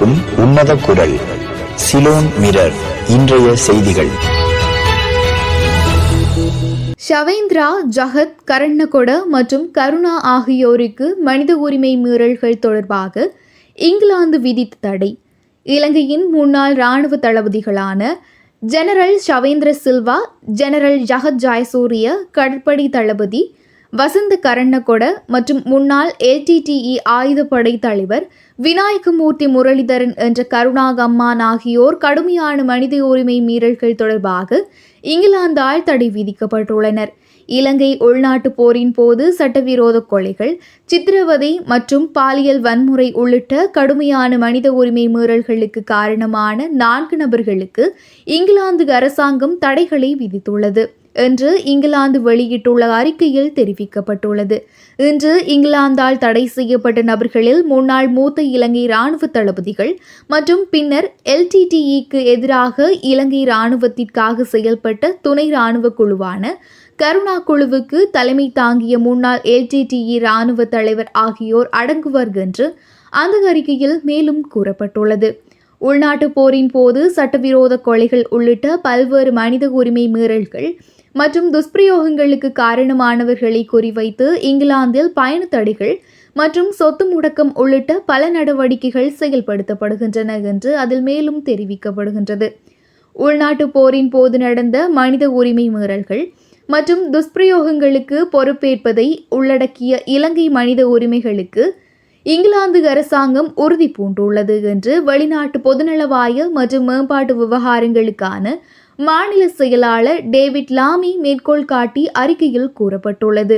ஒலிக்கும் உன்னத குரல் சிலோன் மிரர் இன்றைய செய்திகள். ஷவேந்திரா ஜகத் கரண்ணகொட மற்றும் கருணா ஆகியோருக்கு மனித உரிமை மீறல்கள் தொடர்பாக இங்கிலாந்து விதித்த தடை. இலங்கையின் முன்னாள் இராணுவ தளபதிகளான ஜெனரல் ஷவேந்திர சில்வா ஜெனரல் ஜகத் ஜாயசூரிய கடற்படை தளபதி வசந்த கரண்ணகொட மற்றும் முன்னாள் எல்டிடிஇ ஆயுதப்படை தலைவர் விநாயகமூர்த்தி முரளிதரன் என்ற கருணாகம்மான் ஆகியோர் கடுமையான மனித உரிமை மீறல்கள் தொடர்பாக இங்கிலாந்தால் தடை விதிக்கப்பட்டுள்ளனர். இலங்கை உள்நாட்டு போரின் போது சட்டவிரோத கொலைகள் சித்திரவதை மற்றும் பாலியல் வன்முறை உள்ளிட்ட கடுமையான மனித உரிமை மீறல்களுக்கு காரணமான நான்கு நபர்களுக்கு இங்கிலாந்து அரசாங்கம் தடைகளை விதித்துள்ளது. என்று இங்கிலாந்து வெளியிட்டுள்ள அறிக்கையில் தெரிவிக்கப்பட்டுள்ளது. இன்று இங்கிலாந்தால் தடை செய்யப்பட்ட நபர்களில் முன்னாள் மூத்த இலங்கை இராணுவ தளபதிகள் மற்றும் பின்னர் எல்டிடிஇக்கு எதிராக இலங்கை இராணுவத்திற்காக செயல்பட்ட துணை இராணுவ குழுவான கருணா குழுவுக்கு தலைமை தாங்கிய முன்னாள் எல்டிடிஇ இராணுவ தலைவர் ஆகியோர் அடங்குவர் என்று அந்த அறிக்கையில் மேலும் கூறப்பட்டுள்ளது. உள்நாட்டு போரின் போது சட்டவிரோத கொலைகள் உள்ளிட்ட பல்வேறு மனித உரிமை மீறல்கள் மற்றும் துஷ்பிரயோகங்களுக்கு காரணமானவர்களை குறிவைத்து இங்கிலாந்தில் பயண தடைகள் மற்றும் சொத்து முடக்கம் உள்ளிட்ட பல நடவடிக்கைகள் செயல்படுத்தப்படுகின்றன என்று அதில் மேலும் தெரிவிக்கப்படுகின்றது. உள்நாட்டு போரின் போது நடந்த மனித உரிமை மீறல்கள் மற்றும் துஷ்பிரயோகங்களுக்கு பொறுப்பேற்பதை உள்ளடக்கிய இலங்கை மனித உரிமைகளுக்கு இங்கிலாந்து அரசாங்கம் உறுதி பூண்டுள்ளது என்று வெளிநாட்டு பொதுநலவாய மற்றும் மேம்பாட்டு விவகாரங்களுக்கான மாநில செயலாளர் டேவிட் லாமி மேற்கோள் காட்டி அறிக்கையில் கூறப்பட்டுள்ளது.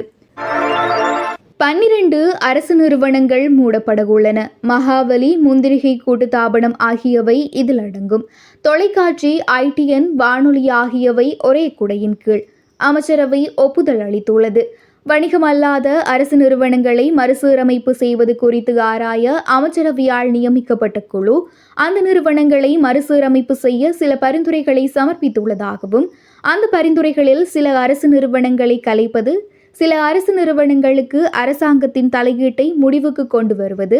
பன்னிரண்டு அரசு நிறுவனங்கள் மூடப்பட உள்ளன மகாபலி முந்திரிகை கூட்டுத்தாபனம் ஆகியவை இதில் அடங்கும். தொலைக்காட்சி ஐடிஎன் வானொலி ஆகியவை ஒரே குடையின் கீழ். அமைச்சரவை ஒப்புதல் அளித்துள்ளது. வணிகமல்லாத அரசு நிறுவனங்களை மறுசீரமைப்பு செய்வது குறித்து ஆராய அமைச்சரவையால் நியமிக்கப்பட்ட குழு அந்த நிறுவனங்களை மறுசீரமைப்பு செய்ய சில பரிந்துரைகளை சமர்ப்பித்துள்ளதாகவும் அந்த பரிந்துரைகளில் சில அரசு நிறுவனங்களை கலைப்பது சில அரசு நிறுவனங்களுக்கு அரசாங்கத்தின் தலையீட்டை முடிவுக்கு கொண்டு வருவது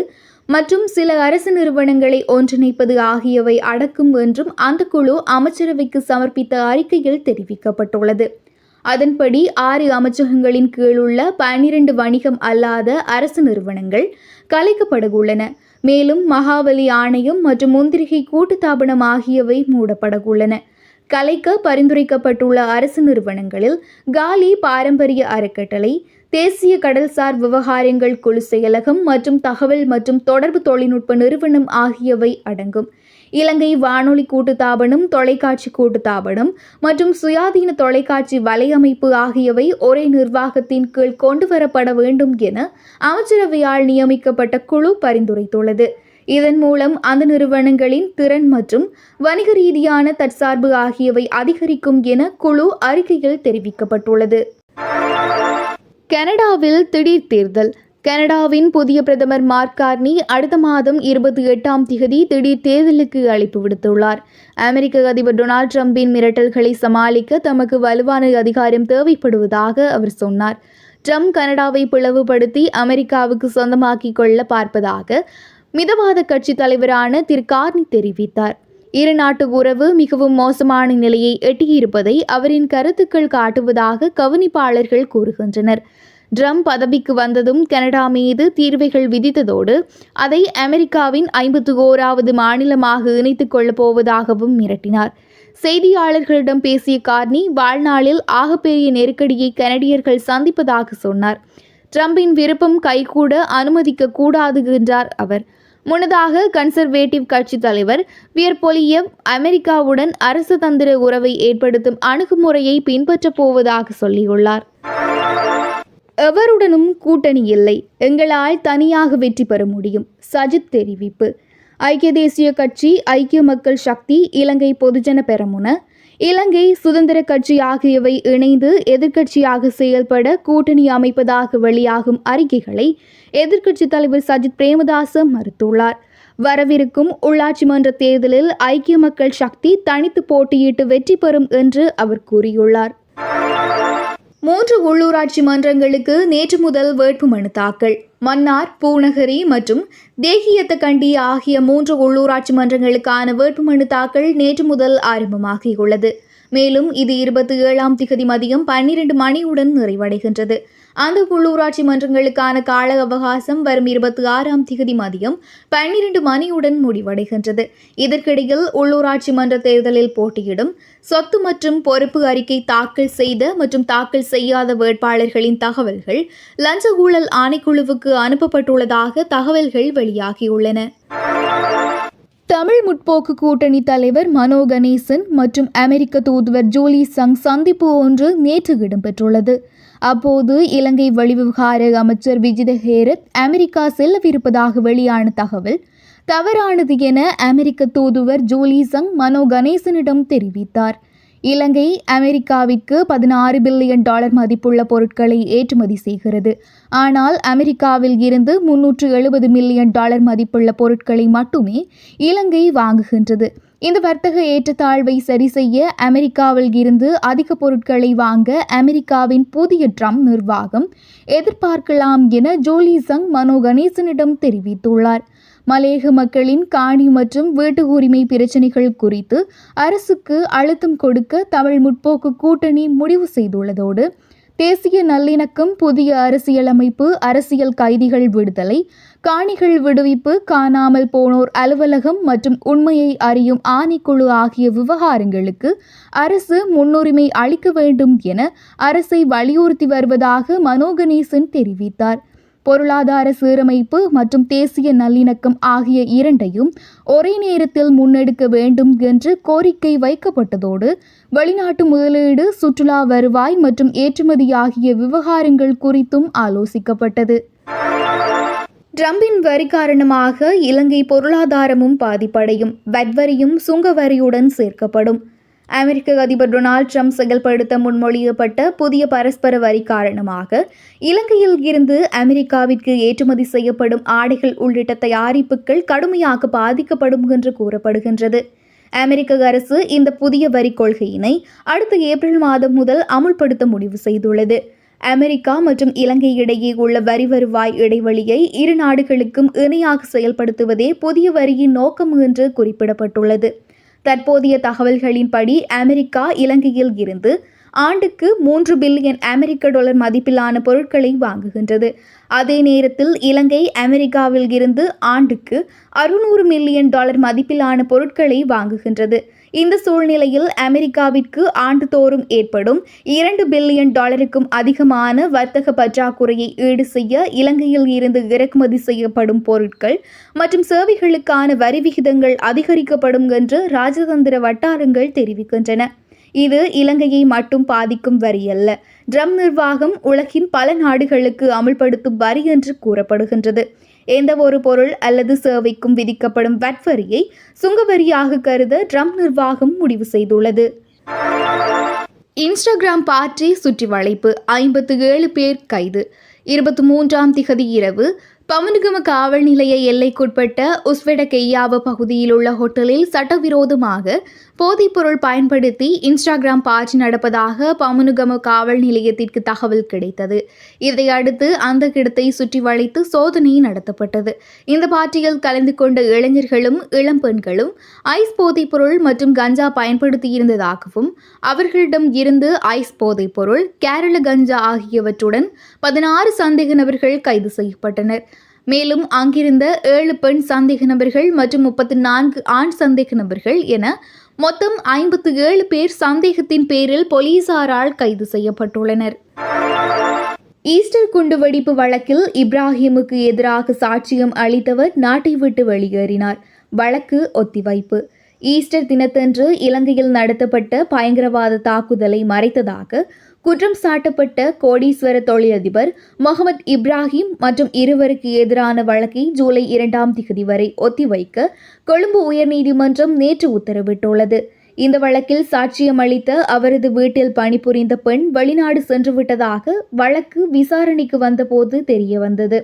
மற்றும் சில அரசு நிறுவனங்களை ஒன்றிணைப்பது ஆகியவை அடக்கும் என்றும் அந்த குழு அமைச்சரவைக்கு சமர்ப்பித்த அறிக்கையில் தெரிவிக்கப்பட்டுள்ளது. அதன்படி ஆறு அமைச்சகங்களின் கீழுள்ள பன்னிரண்டு வணிகம் அல்லாத அரசு நிறுவனங்கள் கலைக்கப்படவுள்ளன. மேலும் மகாபலி ஆணையம் மற்றும் முந்திரிகை கூட்டுத்தாபனம் ஆகியவை மூடப்பட உள்ளன கலைக்க பரிந்துரைக்கப்பட்டுள்ள அரசு நிறுவனங்களில் காலி பாரம்பரிய அறக்கட்டளை தேசிய கடல்சார் விவகாரங்கள் குழு செயலகம் மற்றும் தகவல் மற்றும் தொடர்பு தொழில்நுட்ப நிறுவனம் ஆகியவை அடங்கும். இலங்கை வானொலி கூட்டுத்தாபனம் தொலைக்காட்சி கூட்டுத்தாபனம் மற்றும் சுயாதீன தொலைக்காட்சி வலையமைப்பு ஆகியவை ஒரே நிர்வாகத்தின் கீழ் கொண்டுவரப்பட வேண்டும் என அமைச்சரவையால் நியமிக்கப்பட்ட குழு பரிந்துரைத்துள்ளது. இதன் மூலம் அந்த நிறுவனங்களின் திறன் மற்றும் வணிக ரீதியான தற்சார்பு ஆகியவை அதிகரிக்கும் என குழு அறிக்கையில் தெரிவிக்கப்பட்டுள்ளது. கனடாவில் திடீர் தேர்தல். கனடாவின் புதிய பிரதமர் மார்க் கார்னி அடுத்த மாதம் இருபத்தி எட்டாம் திகதி திடீர் தேர்தலுக்கு அழைப்பு விடுத்துள்ளார். அமெரிக்க அதிபர் டொனால்ட் ட்ரம்பின் மிரட்டல்களை சமாளிக்க தமக்கு வலுவான அதிகாரம் தேவைப்படுவதாக அவர் சொன்னார். ட்ரம்ப் கனடாவை பிளவுபடுத்தி அமெரிக்காவுக்கு சொந்தமாக்கிக் கொள்ள பார்ப்பதாக மிதவாத கட்சி தலைவரான திரு கார்னி தெரிவித்தார். இரு நாட்டு உறவு மிகவும் மோசமான நிலையை எட்டியிருப்பதை அவரின் கருத்துக்கள் காட்டுவதாக கவனிப்பாளர்கள் கூறுகின்றனர். ட்ரம்ப் பதவிக்கு வந்ததும் கனடா மீது தீர்வைகள் விதித்ததோடு அதை அமெரிக்காவின் ஐம்பத்து ஓராவது மாநிலமாக இணைத்துக் கொள்ளப் போவதாகவும் மிரட்டினார். செய்தியாளர்களிடம் பேசிய கார்னி வாழ்நாளில் ஆகப்பெரிய நெருக்கடியை கனடியர்கள் சந்திப்பதாக சொன்னார். ட்ரம்பின் விருப்பம் கைகூட அனுமதிக்க கூடாது என்றார் அவர். முன்னதாக கன்சர்வேட்டிவ் கட்சி தலைவர் வியர்பொலியவ் அமெரிக்காவுடன் அரசு தந்திர உறவை ஏற்படுத்தும் அணுகுமுறையை பின்பற்றப் போவதாக சொல்லியுள்ளார். எவருடனும் கூட்டணி இல்லை. எங்களால் தனியாக வெற்றி பெற முடியும். சஜித் தெரிவிப்பு. ஐக்கிய தேசிய கட்சி ஐக்கிய மக்கள் சக்தி இலங்கை பொதுஜன பெரமுன. இலங்கை சுதந்திர கட்சி ஆகியவை இணைந்து எதிர்க்கட்சியாக செயல்பட கூட்டணி அமைப்பதாக வெளியாகும் அறிக்கைகளை எதிர்க்கட்சித் தலைவர் சஜித் பிரேமதாச மறுத்துள்ளார். வரவிருக்கும் உள்ளாட்சி மன்ற தேர்தலில் ஐக்கிய மக்கள் சக்தி தனித்து போட்டியிட்டு வெற்றி பெறும் என்று அவர் கூறியுள்ளார். மூன்று உள்ளூராட்சி மன்றங்களுக்கு நேற்று முதல் வேட்புமனு தாக்கல். மன்னார் பூநகரி மற்றும் தேகியத்தக்கண்டி ஆகிய மூன்று உள்ளூராட்சி மன்றங்களுக்கான வேட்புமனு தாக்கல் நேற்று முதல் ஆரம்பமாகியுள்ளது. மேலும் இது இருபத்தி ஏழாம் திகதி மதியம் பன்னிரண்டு மணியுடன் நிறைவடைகின்றது. அந்த உள்ளூராட்சி மன்றங்களுக்கான கால அவகாசம் வரும் இருபத்தி ஆறாம் திகதி மதியம் பன்னிரண்டு மணியுடன் முடிவடைகின்றது. இதற்கிடையில் உள்ளூராட்சி மன்ற தேர்தலில் போட்டியிடும் சொத்து மற்றும் பொறுப்பு அறிக்கை தாக்கல் செய்த மற்றும் தாக்கல் செய்யாத வேட்பாளர்களின் தகவல்கள் லஞ்ச ஊழல் ஆணைக்குழுவுக்கு அனுப்பப்பட்டுள்ளதாக தகவல்கள் வெளியாகியுள்ளன. தமிழ் முற்போக்கு கூட்டணி தலைவர் மனோ கணேசன் மற்றும் அமெரிக்க தூதுவர் ஜூலி சங் சந்திப்பு ஒன்று நேற்று இடம்பெற்றுள்ளது. அப்போது இலங்கை வெளிவிவகார அமைச்சர் விஜித ஹேரத் அமெரிக்கா செல்லவிருப்பதாக வெளியான தகவல் தவறானது என அமெரிக்க தூதுவர் ஜூலி சங் மனோ கணேசனிடம் தெரிவித்தார். இலங்கை அமெரிக்காவிற்கு பதினாறு பில்லியன் டாலர் மதிப்புள்ள பொருட்களை ஏற்றுமதி செய்கிறது. ஆனால் அமெரிக்காவில் இருந்து முன்னூற்று எழுபது மில்லியன் டாலர் மதிப்புள்ள பொருட்களை மட்டுமே இலங்கை வாங்குகின்றது. இந்த வர்த்தக ஏற்றத்தாழ்வை சரி செய்ய அமெரிக்காவில் இருந்து அதிக பொருட்களை வாங்க அமெரிக்காவின் புதிய ட்ரம்ப் நிர்வாகம் எதிர்பார்க்கலாம் என ஜோலி சங் மனோ கணேசனிடம் தெரிவித்துள்ளார். மலேக மக்களின் காணி மற்றும் வீட்டு உரிமை பிரச்சினைகள் குறித்து அரசுக்கு அழுத்தம் கொடுக்க தமிழ் முற்போக்கு கூட்டணி முடிவு செய்துள்ளதோடு தேசிய நல்லிணக்கம் புதிய அரசியலமைப்பு அரசியல் கைதிகள் விடுதலை காணிகள் விடுவிப்பு காணாமல் போனோர் அலுவலகம் மற்றும் உண்மையை அறியும் ஆணைக்குழு ஆகிய விவகாரங்களுக்கு அரசு முன்னுரிமை அளிக்க வேண்டும் என அரசை வலியுறுத்தி வருவதாக மனோகணேசன் தெரிவித்தார். பொருளாதார சீரமைப்பு மற்றும் தேசிய நல்லிணக்கம் ஆகிய இரண்டையும் ஒரே நேரத்தில் முன்னெடுக்க வேண்டும் என்று கோரிக்கை வைக்கப்பட்டதோடு வெளிநாட்டு முதலீடு சுற்றுலா வருவாய் மற்றும் ஏற்றுமதி ஆகிய விவகாரங்கள் குறித்தும் ஆலோசிக்கப்பட்டது. ட்ரம்பின் வரி காரணமாக இலங்கை பொருளாதாரமும் பாதிப்படையும். வட்வரியும் சுங்கவரியுடன் சேர்க்கப்படும். அமெரிக்க அதிபர் டொனால்ட் ட்ரம்ப் செயல்படுத்த முன்மொழியப்பட்ட புதிய பரஸ்பர வரி காரணமாக இலங்கையில் இருந்து அமெரிக்காவிற்கு ஏற்றுமதி செய்யப்படும் ஆடைகள் உள்ளிட்ட தயாரிப்புகள் கடுமையாக பாதிக்கப்படும் என்று கூறப்படுகின்றது. அமெரிக்க அரசு இந்த புதிய வரி கொள்கையினை அடுத்த ஏப்ரல் மாதம் முதல் அமுல்படுத்த முடிவு செய்துள்ளது. அமெரிக்கா மற்றும் இலங்கை இடையே உள்ள வரி வருவாய் இடைவெளியை இரு நாடுகளுக்கும் இணையாக செயல்படுத்துவதே புதிய வரியின் நோக்கம் என்று குறிப்பிடப்பட்டுள்ளது. தற்போதைய தகவல்களின்படி அமெரிக்கா இலங்கையில் இருந்து ஆண்டுக்கு மூன்று பில்லியன் அமெரிக்க டாலர் மதிப்பிலான பொருட்களை வாங்குகின்றது. அதே நேரத்தில் இலங்கை அமெரிக்காவில் இருந்து ஆண்டுக்கு அறுநூறு மில்லியன் டாலர் மதிப்பிலான பொருட்களை வாங்குகின்றது. இந்த சூழ்நிலையில் அமெரிக்காவிற்கு ஆண்டுதோறும் ஏற்படும் இரண்டு பில்லியன் டாலருக்கும் அதிகமான வர்த்தக பற்றாக்குறையை ஈடு செய்ய இலங்கையில் இருந்து இறக்குமதி செய்யப்படும் பொருட்கள் மற்றும் சேவைகளுக்கான வரி விகிதங்கள் அதிகரிக்கப்படும் என்று ராஜதந்திர வட்டாரங்கள் தெரிவிக்கின்றன. இது இலங்கையை மட்டும் பாதிக்கும் வரி அல்ல. ட்ரம் நிர்வாகம் உலகின் பல நாடுகளுக்கு அமல்படுத்தும் வரி என்று கூறப்படுகின்றது. எந்த ஒரு பொருள் அல்லது சேவைக்கும் விதிக்கப்படும் வட் வரியை சுங்கவரியாக கருத ட்ரம் நிர்வாகம் முடிவு செய்துள்ளது. இன்ஸ்டாகிராம் பாற்றி சுற்றி வளைப்பு ஐம்பத்து ஏழு பேர் கைது. இருபத்தி மூன்றாம் திகதி இரவு பமனுகம காவல் நிலைய எல்லைக்குட்பட்ட உஸ்வெட கெய்யாவ பகுதியில் உள்ள ஹோட்டலில் சட்டவிரோதமாக போதைப்பொருள் பயன்படுத்தி இன்ஸ்டாகிராம் பார்ட்டி நடப்பதாக பமனுகம காவல் நிலையத்திற்கு தகவல் கிடைத்தது. இதையடுத்து அந்த கிடத்தை சுற்றி வளைத்து சோதனை நடத்தப்பட்டது. இந்த பார்ட்டியில் கலந்து கொண்ட இளைஞர்களும் இளம் பெண்களும் ஐஸ் போதைப்பொருள் மற்றும் கஞ்சா பயன்படுத்தியிருந்ததாகவும் அவர்களிடம் இருந்து ஐஸ் போதைப்பொருள் கேரள கஞ்சா ஆகியவற்றுடன் பதினாறு சந்தேக நபர்கள் கைது செய்யப்பட்டனர். மேலும் அங்கிருந்த ஏழு பெண் சந்தேக நபர்கள் மற்றும் முப்பத்தி நான்கு ஆண் சந்தேக நபர்கள் என மொத்தம் ஐம்பத்து ஏழு பேர் சந்தேகத்தின் பேரில் போலீசாரால் கைது செய்யப்பட்டுள்ளனர். ஈஸ்டர் குண்டுவெடிப்பு வழக்கில் இப்ராஹிமுக்கு எதிராக சாட்சியம் அளித்தவர் நாட்டை விட்டு வெளியேறினார். வழக்கு ஒத்திவைப்பு. ஈஸ்டர் தினத்தன்று இலங்கையில் நடத்தப்பட்ட பயங்கரவாத தாக்குதலை மறைத்ததாக குற்றம் சாட்டப்பட்ட கோடீஸ்வர தொழிலதிபர் முகமது இப்ராஹிம் மற்றும் இருவருக்கு எதிரான வழக்கை ஜூலை இரண்டாம் தேதி வரை ஒத்திவைக்க கொழும்பு உயர்நீதிமன்றம் நேற்று உத்தரவிட்டுள்ளது. இந்த வழக்கில் சாட்சியம் அளித்த அவரது வீட்டில் பணிபுரிந்த பெண் வெளிநாடு சென்றுவிட்டதாக வழக்கு விசாரணைக்கு வந்தபோது தெரியவந்தது.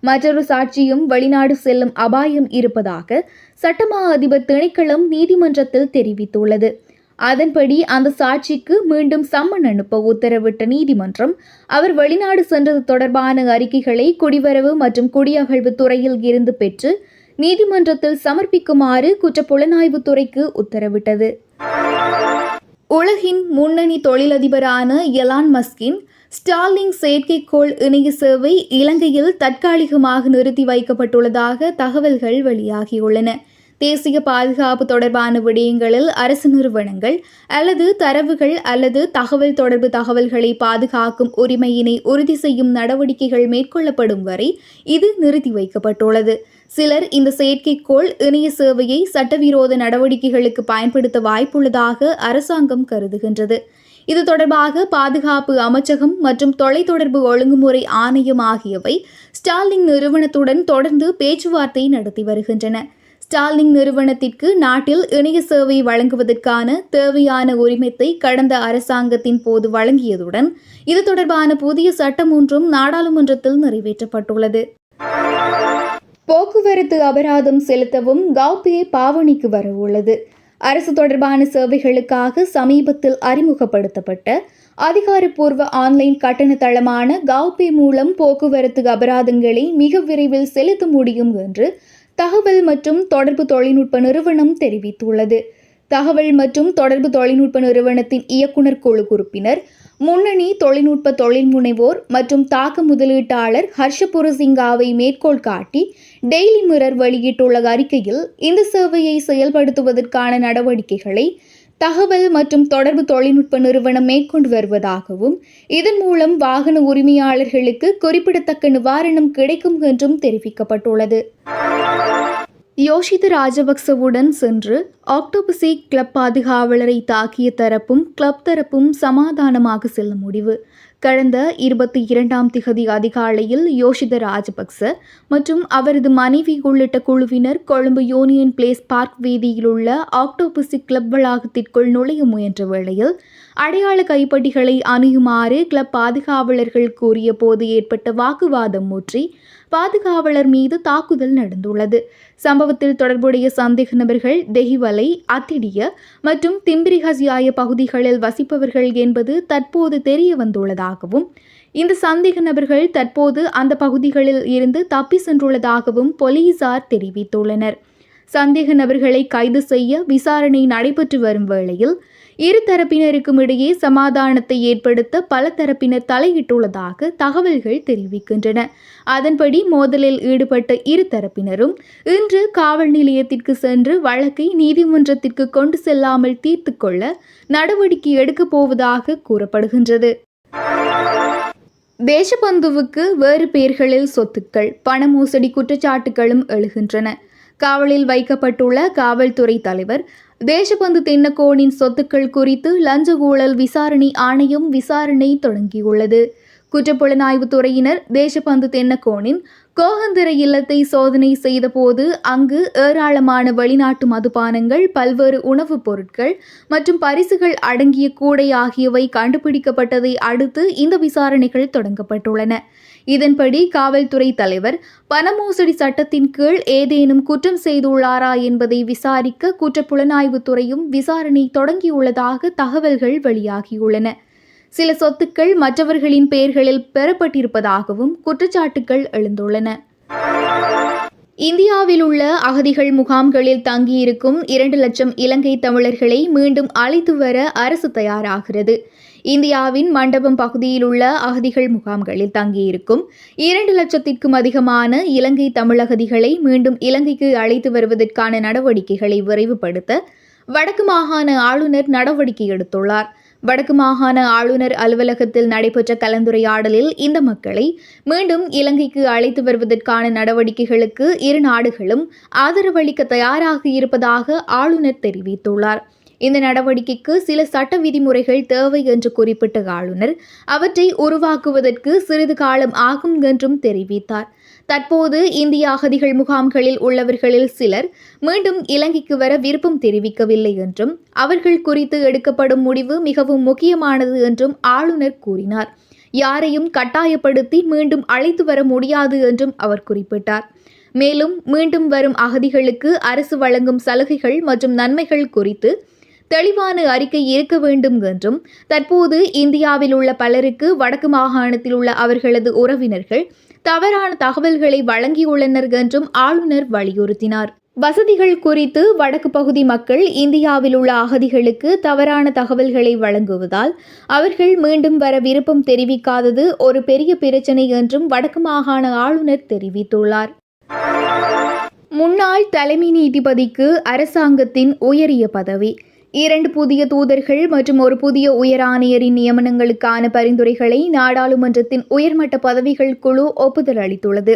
மற்றொரு சாட்சியும் வெளிநாடு செல்லும் அபாயம் இருப்பதாக சட்டமா அதிபர் திணைக்களம் நீதிமன்றத்தில் தெரிவித்துள்ளது. அதன்படி அந்த சாட்சிக்கு மீண்டும் சம்மன் அனுப்ப உத்தரவிட்ட நீதிமன்றம் அவர் வெளிநாடு சென்றது தொடர்பான அறிக்கைகளை குடிவரவு மற்றும் குடியகழ்வு துறையில் இருந்து பெற்று நீதிமன்றத்தில் சமர்ப்பிக்குமாறு குற்றப்புலனாய்வு துறைக்கு உத்தரவிட்டது. உலகின் முன்னணி தொழிலதிபரான எலான் மஸ்கின் ஸ்டார்லிங் செயற்கைக்கோள் இணைய சேவை இலங்கையில் தற்காலிகமாக நிறுத்தி வைக்கப்பட்டுள்ளதாக தகவல்கள் வெளியாகியுள்ளன. தேசிய பாதுகாப்பு தொடர்பான விடயங்களில் அரசு நிறுவனங்கள் அல்லது தரவுகள் அல்லது தகவல் தொடர்பு தகவல்களை பாதுகாக்கும் உரிமையினை உறுதி செய்யும் நடவடிக்கைகள் மேற்கொள்ளப்படும் வரை இது நிறுத்தி வைக்கப்பட்டுள்ளது. சிலர் இந்த செயற்கைக்கோள் இணைய சேவையை சட்டவிரோத நடவடிக்கைகளுக்கு பயன்படுத்த வாய்ப்புள்ளதாக அரசாங்கம் கருதுகின்றது. இது தொடர்பாக பாதுகாப்பு அமைச்சகம் மற்றும் தொலைத்தொடர்பு ஒழுங்குமுறை ஆணையம் ஆகியவை ஸ்டார்லிங் நிறுவனத்துடன் தொடர்ந்து பேச்சுவார்த்தை நடத்தி வருகின்றன. ஸ்டார்லிங் நிறுவனத்திற்கு நாட்டில் இணைய சேவை வழங்குவதற்கான தேவையான உரிமத்தை கடந்த அரசாங்கத்தின் போது வழங்கியதுடன் இது தொடர்பான புதிய சட்டம் ஒன்றும் நாடாளுமன்றத்தில் நிறைவேற்றப்பட்டுள்ளது. போக்குவரத்து அபராதம் செலுத்தவும் கௌபே பாவனைக்கு வர உள்ளது. அரசு தொடர்பான சேவைகளுக்காக சமீபத்தில் அறிமுகப்படுத்தப்பட்ட அதிகாரப்பூர்வ ஆன்லைன் கட்டண தளமான காவ்பே மூலம் போக்குவரத்து அபராதங்களை மிக விரைவில் செலுத்த முடியும் என்று தகவல் மற்றும் தொடர்பு தொழில்நுட்ப நிறுவனம் தெரிவித்துள்ளது. தகவல் மற்றும் தொடர்பு தொழில்நுட்ப நிறுவனத்தின் இயக்குனர் குழு உறுப்பினர் முன்னணி தொழில்நுட்ப தொழில் முனைவோர் மற்றும் தாக்க முதலீட்டாளர் ஹர்ஷபுர சிங்காவை மேற்கோள் காட்டி டெய்லி மிரர் வெளியிட்டுள்ள அறிக்கையில் இந்த சேவையை செயல்படுத்துவதற்கான நடவடிக்கைகளை தகவல் மற்றும் தொடர்பு தொழில்நுட்ப நிறுவனம் மேற்கொண்டு வருவதாகவும் இதன் மூலம் வாகன உரிமையாளர்களுக்கு குறிப்பிடத்தக்க நிவாரணம் கிடைக்கும் என்றும் தெரிவிக்கப்பட்டுள்ளது. யோஷித ராஜபக்சவுடன் சென்று ஆக்டோபசி கிளப் பாதுகாவலரை தாக்கிய தரப்பும் கிளப் தரப்பும் சமாதானமாக செல்ல முடிவு. கடந்த இருபத்தி இரண்டாம் திகதி அதிகாலையில் யோஷித ராஜபக்ச மற்றும் அவரது மனைவி உள்ளிட்ட குழுவினர் கொழும்பு யூனியன் பிளேஸ் பார்க் வீதியில் உள்ள ஆக்டோபசி கிளப் வளாகத்திற்குள் நுழைய முயன்ற வேளையில் அடையாள கைப்பட்டிகளை அணியுமாறு கிளப் பாதுகாவலர்கள் கூறிய போது ஏற்பட்ட வாக்குவாதம் மூற்றி பாதுகாவலர் மீது தாக்குதல் நடந்துள்ளது. சம்பவத்தில் தொடர்புடைய சந்தேக நபர்கள் தெஹிவலை அத்திடிய மற்றும் திம்பிரிஹசியாய பகுதிகளில் வசிப்பவர்கள் என்பது தற்போது தெரிய வந்துள்ளதாகவும் இந்த சந்தேக நபர்கள் தற்போது அந்த பகுதிகளில் இருந்து தப்பி சென்றுள்ளதாகவும் போலீசார் தெரிவித்துள்ளனர். சந்தேக நபர்களை கைது செய்ய விசாரணை நடைபெற்று வரும் வேளையில் இரு தரப்பினருக்கும் இடையே சமாதானத்தை ஏற்படுத்த பல தரப்பினர் தலையிட்டுள்ளதாக தகவல்கள் தெரிவிக்கின்றன. அதன்படி மோதலில் ஈடுபட்ட இரு தரப்பினரும் இன்று காவல் நிலையத்திற்கு சென்று வழக்கை நீதிமன்றத்திற்கு கொண்டு செல்லாமல் தீர்த்து கொள்ள நடவடிக்கை எடுக்கப் போவதாக கூறப்படுகின்றது. தேசபந்துவுக்கு வேறு பெயர்களில் சொத்துக்கள் பண மோசடி குற்றச்சாட்டுகளும் எழுகின்றன. காவலில் வைக்கப்பட்டுள்ள காவல்துறை தலைவர் தேசபந்து தென்னக்கோனின் சொத்துக்கள் குறித்து லஞ்ச ஊழல் விசாரணை ஆணையம் விசாரணை தொடங்கியுள்ளது. குற்றப்புலனாய்வு துறையினர் தேசபந்து தென்னக்கோனின் கோகந்திர இல்லத்தை சோதனை செய்தபோது அங்கு ஏராளமான வெளிநாட்டு மதுபானங்கள் பல்வேறு உணவுப் பொருட்கள் மற்றும் பரிசுகள் அடங்கிய கூடை ஆகியவை கண்டுபிடிக்கப்பட்டதை அடுத்து இந்த விசாரணைகள் தொடங்கப்பட்டுள்ளன. இதன்படி காவல்துறை தலைவர் பணமோசடி சட்டத்தின் கீழ் ஏதேனும் குற்றம் செய்துள்ளாரா என்பதை விசாரிக்க குற்றப்புலனாய்வுத்துறையும் விசாரணை தொடங்கியுள்ளதாக தகவல்கள் வெளியாகியுள்ளன. சில சொத்துக்கள் மற்றவர்களின் பெயர்களில் பெறப்பட்டிருப்பதாகவும் குற்றச்சாட்டுகள் எழுந்துள்ளன. இந்தியாவில் உள்ள அகதிகள் முகாம்களில் தங்கியிருக்கும் இரண்டு லட்சம் இலங்கை தமிழர்களை மீண்டும் அழைத்து வர அரசு தயாராகிறது. இந்தியாவின் மண்டபம் பகுதியில் உள்ள அகதிகள் முகாம்களில் தங்கியிருக்கும் இரண்டு லட்சத்திற்கும் அதிகமான இலங்கை தமிழகதிகளை மீண்டும் இலங்கைக்கு அழைத்து வருவதற்கான நடவடிக்கைகளை விரைவுபடுத்த வடக்கு மாகாண ஆளுநர் நடவடிக்கை எடுத்துள்ளார். வடக்கு மாகாண ஆளுநர் அலுவலகத்தில் நடைபெற்ற கலந்துரையாடலில் இந்த மக்களை மீண்டும் இலங்கைக்கு அழைத்து வருவதற்கான நடவடிக்கைகளுக்கு இரு நாடுகளும் ஆதரவளிக்க தயாராக இருப்பதாக ஆளுநர் தெரிவித்துள்ளார். இந்த நடவடிக்கைக்கு சில சட்ட விதிமுறைகள் தேவை என்று குறிப்பிட்ட ஆளுநர் அவற்றை உருவாக்குவதற்கு சிறிது காலம் ஆகும் என்றும் தெரிவித்தார். தற்போது இந்திய அகதிகள் முகாம்களில் உள்ளவர்களில் சிலர் மீண்டும் இலங்கைக்கு வர விருப்பம் தெரிவிக்கவில்லை என்றும் அவர்கள் குறித்து எடுக்கப்படும் முடிவு மிகவும் முக்கியமானது என்றும் ஆளுநர் கூறினார். யாரையும் கட்டாயப்படுத்தி மீண்டும் அழைத்து வர முடியாது என்றும் அவர் குறிப்பிட்டார். மேலும் மீண்டும் வரும் அகதிகளுக்கு அரசு வழங்கும் சலுகைகள் மற்றும் நன்மைகள் குறித்து தெளிவான அறிக்கை இருக்க வேண்டும் என்றும் தற்போது இந்தியாவில் உள்ள பலருக்கு வடக்கு மாகாணத்தில் உள்ள அவர்களது உறவினர்கள் தவறான தகவல்களை வழங்கியுள்ளனர் என்றும் ஆளுநர் வலியுறுத்தினார். வசதிகள் குறித்து வடக்கு பகுதி மக்கள் இந்தியாவில் உள்ள அகதிகளுக்கு தவறான தகவல்களை வழங்குவதால் அவர்கள் மீண்டும் வர விருப்பம் தெரிவிக்காதது ஒரு பெரிய பிரச்சினை என்றும் வடக்கு மாகாண ஆளுநர் தெரிவித்துள்ளார். முன்னாள் தலைமை நீதிபதிக்கு அரசாங்கத்தின் உயரிய பதவி. இரண்டு புதிய தூதர்கள் மற்றும் ஒரு புதிய உயர் ஆணையரின் நியமனங்களுக்கான பரிந்துரைகளை நாடாளுமன்றத்தின் உயர்மட்ட பதவிகள் குழு ஒப்புதல் அளித்துள்ளது.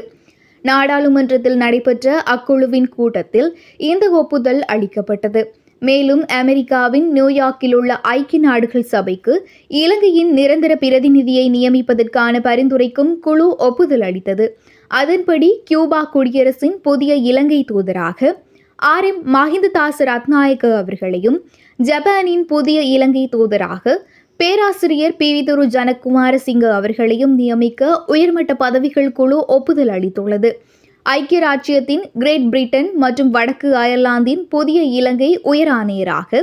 நாடாளுமன்றத்தில் நடைபெற்ற அக்குழுவின் கூட்டத்தில் இந்த ஒப்புதல் அளிக்கப்பட்டது. மேலும் அமெரிக்காவின் நியூயார்க்கில் உள்ள ஐக்கிய நாடுகள் சபைக்கு இலங்கையின் நிரந்தர பிரதிநிதியை நியமிப்பதற்கான பரிந்துரைக்கும் குழு ஒப்புதல் அளித்தது. அதன்படி கியூபா குடியரசின் புதிய இலங்கை தூதராக ஆர் எம் மஹிந்ததாச ரத்நாயக்க அவர்களையும் ஜப்பானின் புதிய இலங்கை தூதராக பேராசிரியர் பி வி துரு ஜனகுமார சிங்க அவர்களையும் நியமிக்க உயர்மட்ட பதவிகள் குழு ஒப்புதல் அளித்துள்ளது. ஐக்கிய ராச்சியத்தின் கிரேட் பிரிட்டன் மற்றும் வடக்கு அயர்லாந்தின் புதிய இலங்கை உயர் ஆணையராக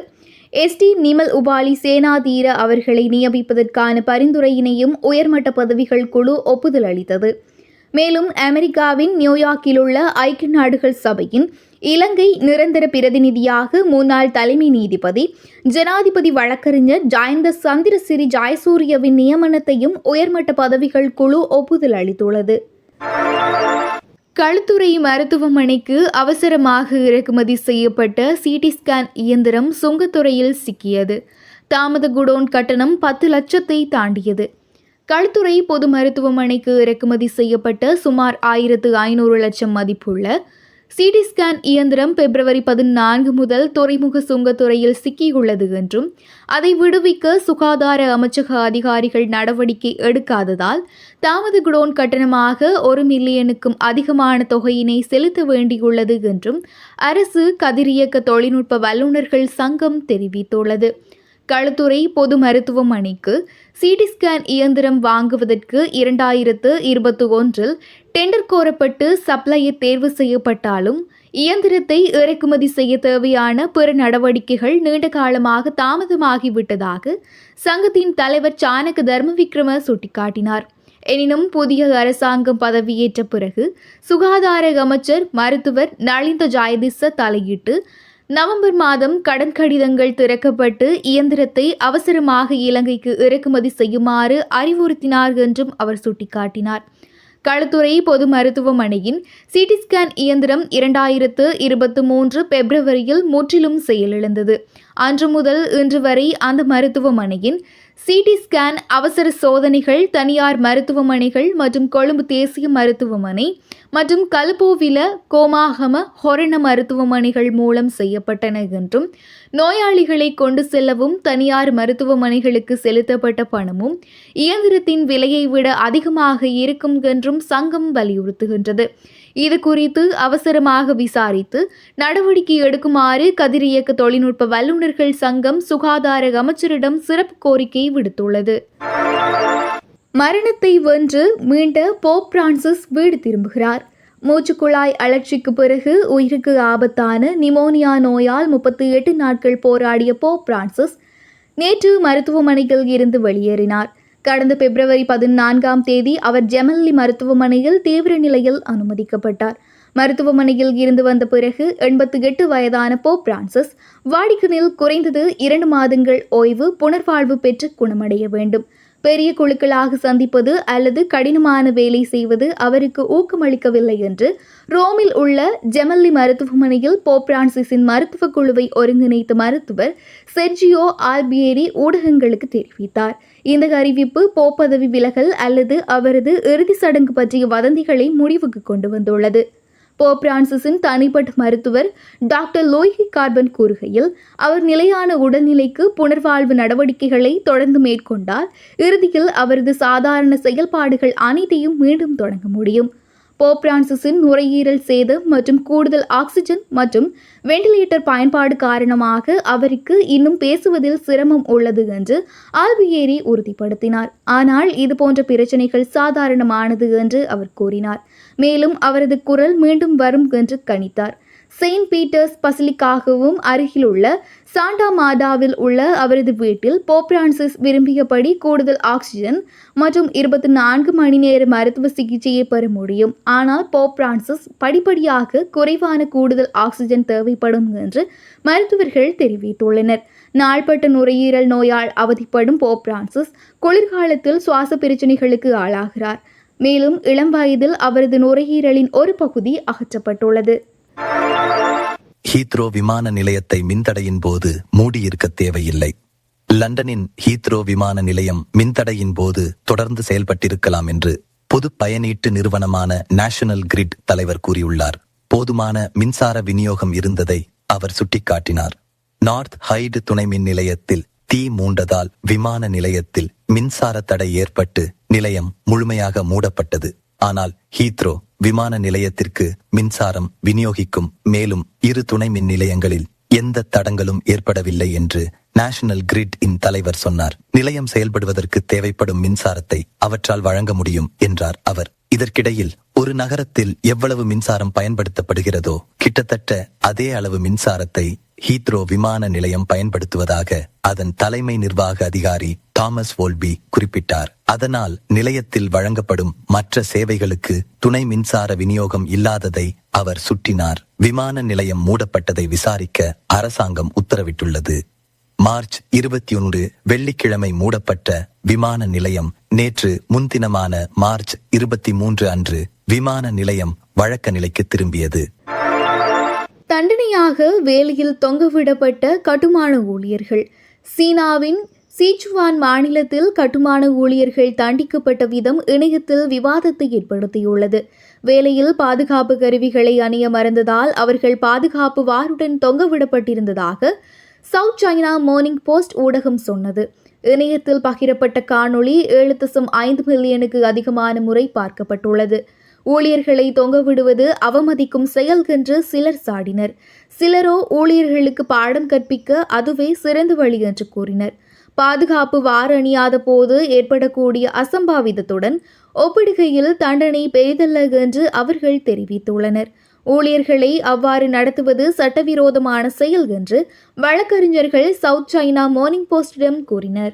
எஸ்டி நிமல் உபாலி சேனாதீர அவர்களை நியமிப்பதற்கான பரிந்துரையினையும் உயர்மட்ட பதவிகள் குழு ஒப்புதல் அளித்தது. மேலும் அமெரிக்காவின் நியூயார்க்கில் உள்ள ஐக்கிய நாடுகள் சபையின் இலங்கை நிரந்தர பிரதிநிதியாக முன்னாள் தலைமை நீதிபதி ஜனாதிபதி வழக்கறிஞர் ஜாயந்த சந்திரசிறி ஜாயசூரியவின் நியமனத்தையும் உயர்மட்ட பதவிகள் குழு ஒப்புதல் அளித்துள்ளது. களுத்துறை மருத்துவமனைக்கு அவசரமாக இறக்குமதி செய்யப்பட்ட சிடி ஸ்கேன் இயந்திரம் சுங்கத்துறையில் சிக்கியது. தாமத குடோன் கட்டணம் பத்து லட்சத்தை தாண்டியது. களுத்துறை பொது மருத்துவமனைக்கு இறக்குமதி செய்யப்பட்ட சுமார் ஆயிரத்து ஐநூறு லட்சம் மதிப்புள்ள சிடி ஸ்கேன் இயந்திரம் பிப்ரவரி பதினான்கு முதல் துறைமுக சுங்கத்துறையில் சிக்கியுள்ளது என்றும் அதை விடுவிக்க சுகாதார அமைச்சக அதிகாரிகள் நடவடிக்கை எடுக்காததால் தாமத குடோன் கட்டணமாக ஒரு மில்லியனுக்கும் அதிகமான தொகையினை செலுத்த வேண்டியுள்ளது என்றும் அரசு கதிரியக்க தொழில்நுட்ப வல்லுநர்கள் சங்கம் தெரிவித்துள்ளது. களுத்துறை பொது மருத்துவமனைக்கு சிடி ஸ்கேன் இயந்திரம் வாங்குவதற்கு இரண்டாயிரத்து இருபத்தி ஒன்றில் டெண்டர் கோரப்பட்டு சப்ளையர் தேர்வு செய்யப்பட்டாலும் இயந்திரத்தை இறக்குமதி செய்ய தேவையான பிற நடவடிக்கைகள் நீண்ட காலமாக தாமதமாகிவிட்டதாக சங்கத்தின் தலைவர் சாணக்க தர்மவிக்ரம சுட்டிக்காட்டினார். எனினும் புதிய அரசாங்கம் பதவியேற்ற பிறகு சுகாதார அமைச்சர் மருத்துவர் நளிந்த ஜாயதிச தலையிட்டு நவம்பர் மாதம் கடன் கடிதங்கள் திறக்கப்பட்டு இயந்திரத்தை அவசரமாக இலங்கைக்கு இறக்குமதி செய்யுமாறு அறிவுறுத்தினார் என்றும் அவர் சுட்டிக்காட்டினார். களுத்துறை பொது மருத்துவமனையின் சிடி ஸ்கேன் இயந்திரம் இரண்டாயிரத்து இருபத்தி மூன்று பிப்ரவரியில் முற்றிலும் செயலிழந்தது. அன்று முதல் இன்று வரை அந்த மருத்துவமனையின் சிடி ஸ்கேன் அவசர சோதனைகள் தனியார் மருத்துவமனைகள் மற்றும் கொழும்பு தேசிய மருத்துவமனை மற்றும் கல்போவில கோமாகம ஹொரண மருத்துவமனைகள் மூலம் செய்யப்பட்டன என்றும் நோயாளிகளை கொண்டு செல்லவும் தனியார் மருத்துவமனைகளுக்கு செலுத்தப்பட்ட பணமும் இயந்திரத்தின் விலையை விட அதிகமாக இருக்கும் என்றும் சங்கம் வலியுறுத்துகின்றது. இது குறித்து அவசரமாக விசாரித்து நடவடிக்கை எடுக்குமாறு கதிரியக்க தொழில்நுட்ப வல்லுநர்கள் சங்கம் சுகாதார அமைச்சரிடம் சிறப்பு கோரிக்கை விடுத்துள்ளது. மரணத்தை வென்று மீண்ட போப் பிரான்சிஸ் வீடு திரும்புகிறார். மூச்சுக்குழாய் அழற்சிக்கு பிறகு உயிருக்கு ஆபத்தான நிமோனியா நோயால் முப்பத்தி எட்டு நாட்கள் போராடிய போப் பிரான்சிஸ் நேற்று மருத்துவமனையில் இருந்து வெளியேறினார். கடந்த பிப்ரவரி பதினான்காம் தேதி அவர் ஜெமல்லி மருத்துவமனையில் தீவிர நிலையில் அனுமதிக்கப்பட்டார். மருத்துவமனையில் இருந்து வந்த பிறகு எண்பத்தி எட்டு வயதான போப் பிரான்சிஸ் வாடிக்கனில் குறைந்தது இரண்டு மாதங்கள் ஓய்வு புனர்வாழ்வு பெற்று குணமடைய வேண்டும். பெரிய குழுக்களாக சந்திப்பது அல்லது கடினமான வேலை செய்வது அவருக்கு ஊக்கமளிக்கவில்லை என்று ரோமில் உள்ள ஜெமல்லி மருத்துவமனையில் போப் பிரான்சிஸின் மருத்துவ குழுவை ஒருங்கிணைத்த மருத்துவர் செர்ஜியோ ஆல்பியேரி ஊடகங்களுக்கு தெரிவித்தார். இந்த அறிவிப்பு போப் பதவி விலகல் அல்லது அவரது இறுதி சடங்கு பற்றிய வதந்திகளை முடிவுக்கு கொண்டு வந்துள்ளது. போப் பிரான்சிஸின் தனிப்பட்ட மருத்துவர் டாக்டர் லோய்கி கார்பன் கூறுகையில் அவர் நிலையான உடல்நிலைக்கு புனர்வாழ்வு நடவடிக்கைகளை தொடர்ந்து மேற்கொண்டால் இறுதியில் அவரது சாதாரண செயல்பாடுகள் அனைத்தையும் மீண்டும் தொடங்க முடியும். போப் பிரான்சிஸின் நுரையீரல் சேதம் மற்றும் கூடுதல் ஆக்சிஜன் மற்றும் வெண்டிலேட்டர் பயன்பாடு காரணமாக அவருக்கு இன்னும் பேசுவதில் சிரமம் உள்ளது என்று ஆல்பியேரி உறுதிப்படுத்தினார். ஆனால் இதுபோன்ற பிரச்சனைகள் சாதாரணமானது என்று அவர் கூறினார். மேலும் அவரது குரல் மீண்டும் வரும் என்று கணித்தார். செயின்ட் பீட்டர்ஸ் பசிலிக்காகவும் அருகிலுள்ள சாண்டா மாதாவில் உள்ள அவரது வீட்டில் போப் பிரான்சிஸ் விரும்பியபடி கூடுதல் ஆக்சிஜன் மற்றும் இருபத்தி நான்கு மணி நேர மருத்துவ சிகிச்சையை பெற முடியும். ஆனால் போப் பிரான்சிஸ் படிப்படியாக குறைவான கூடுதல் ஆக்சிஜன் தேவைப்படும் என்று மருத்துவர்கள் தெரிவித்துள்ளனர். நாள்பட்ட நுரையீரல் நோயால் அவதிப்படும் போப் பிரான்சிஸ் குளிர்காலத்தில் சுவாச பிரச்சனைகளுக்கு ஆளாகிறார். மேலும் இளம் வயதில் அவரது நுரையீரலின் ஒரு பகுதி அகற்றப்பட்டுள்ளது. ஹீத்ரோ விமான நிலையத்தை மின்தடையின் போது மூடியிருக்க தேவையில்லை. லண்டனின் ஹீத்ரோ விமான நிலையம் மின்தடையின் போது தொடர்ந்து செயல்பட்டிருக்கலாம் என்று பொது பயனீட்டு நிறுவனமான நேஷனல் கிரிட் தலைவர் கூறியுள்ளார். போதுமான மின்சார விநியோகம் இருந்ததை அவர் சுட்டிக்காட்டினார். நார்த் ஹைடு துணை மின் நிலையத்தில் தீ மூண்டதால் விமான நிலையத்தில் மின்சார தடை ஏற்பட்டு நிலையம் முழுமையாக மூடப்பட்டது. ஆனால் ஹீத்ரோ விமான நிலையத்திற்கு மின்சாரம் விநியோகிக்கும் மேலும் இரு துணை மின் நிலையங்களில் எந்த தடங்களும் ஏற்படவில்லை என்று நேஷனல் கிரிட் இன் தலைவர் சொன்னார். நிலையம் செயல்படுவதற்கு தேவைப்படும் மின்சாரத்தை அவற்றால் வழங்க முடியும் என்றார் அவர். இதற்கிடையில் ஒரு நகரத்தில் எவ்வளவு மின்சாரம் பயன்படுத்தப்படுகிறதோ கிட்டத்தட்ட அதே அளவு மின்சாரத்தை ஹீத்ரோ விமான நிலையம் பயன்படுத்துவதாக அதன் தலைமை நிர்வாக அதிகாரி தாமஸ் வோல்பி குறிப்பிட்டார். அதனால் நிலையத்தில் வழங்கப்படும் மற்ற சேவைகளுக்கு துணை மின்சார விநியோகம் இல்லாததை அவர் சுட்டினார். விமான நிலையம் மூடப்பட்டதை விசாரிக்க அரசாங்கம் உத்தரவிட்டுள்ளது. மார்ச் இருபத்தி ஒன்று வெள்ளிக்கிழமை மூடப்பட்ட விமான நிலையம் நேற்று முன்தினமான மார்ச் இருபத்தி மூன்று அன்று விமான நிலையம் வழக்க நிலைக்கு திரும்பியது. தண்டனையாக வேலையில் தொங்கவிடப்பட்ட கட்டுமான ஊழியர்கள். சீனாவின் சீச்சுவான் மாநிலத்தில் கட்டுமான ஊழியர்கள் தண்டிக்கப்பட்ட விதம் இணையத்தில் விவாதத்தை ஏற்படுத்தியுள்ளது. வேலையில் பாதுகாப்பு கருவிகளை அணிய மறந்ததால் அவர்கள் பாதுகாப்பு வாருடன் தொங்கவிடப்பட்டிருந்ததாக சவுத் சைனா மார்னிங் போஸ்ட் ஊடகம் சொன்னது. இணையத்தில் பகிரப்பட்ட காணொளி ஏழு தசம் ஐந்து மில்லியனுக்கு அதிகமான முறை பார்க்கப்பட்டுள்ளது. ஊழியர்களை தொங்கவிடுவது அவமதிக்கும் செயல் என்று சிலர் சாடினர். சிலரோ ஊழியர்களுக்கு பாடம் கற்பிக்க அதுவே சிறந்த வழி என்று கூறினர். பாதுகாப்பு வாரணியாத போது ஏற்படக்கூடிய அசம்பாவிதத்துடன் ஒப்பிடுகையில் தண்டனை பெரிதல்ல என்று அவர்கள் தெரிவித்துள்ளனர். ஊழியர்களை அவ்வாறு நடத்துவது சட்டவிரோதமான செயல் என்று வழக்கறிஞர்கள் சவுத் சைனா மார்னிங் போஸ்டிடம் கூறினர்.